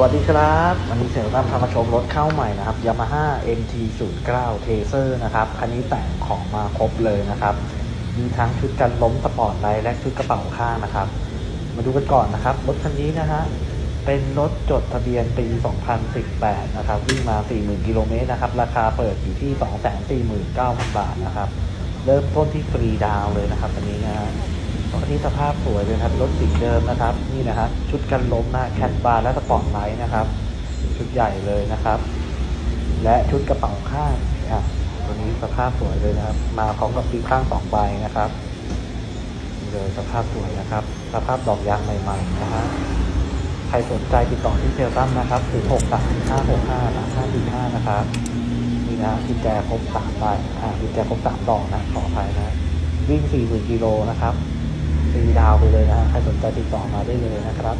วัสดีครับ วันนี้เสียตั้มพามาชมรถเข้าใหม่นะครับ Yamaha MT 0 9 Tracer นะครับ คันนี้แต่งของมาครบเลยนะครับ มีทั้งชุดกันล้มสปอร์ตไลท์และชุดกระเป๋าข้างนะครับ มาดูกันก่อนนะครับ รถคันนี้นะฮะ เป็นรถจดทะเบียนปี 2018 นะครับ วิ่งมา 40,000 กิโลเมตรนะครับ ราคาเปิดอยู่ที่ 249,000 บาทนะครับ เริ่มต้นที่ฟรีดาวเลยนะครับคันนี้นะฮะ นนี้สภาพสวยเลยครับ รถสีเดิมนะครับ นี่นะครับ ชุดกันล้มนะแคทบาร์และสปอร์ตไลท์นะครับ ชุดใหญ่เลยนะครับ และชุดกระเป๋าข้างอะตัวนี้สภาพสวยเลยนะครับ มาพร้อมกับปีข้างสองใบนะครับเลยสภาพสวยนะครับ สภาพดอกยางใหม่ๆนะฮะใครสนใจติดต่อที่เซลตัมนะครับ0 6 3 5 6 5 3 5 4 5นะครับนี่นะกุญแจครบสามใบอ่ากุญแจครบสามดอกนะขออภัยนะ วิ่ง40,000กิโลนะครับ รีดาวไปเลยนะใครสนใจติดต่อมาได้เลยนะครับ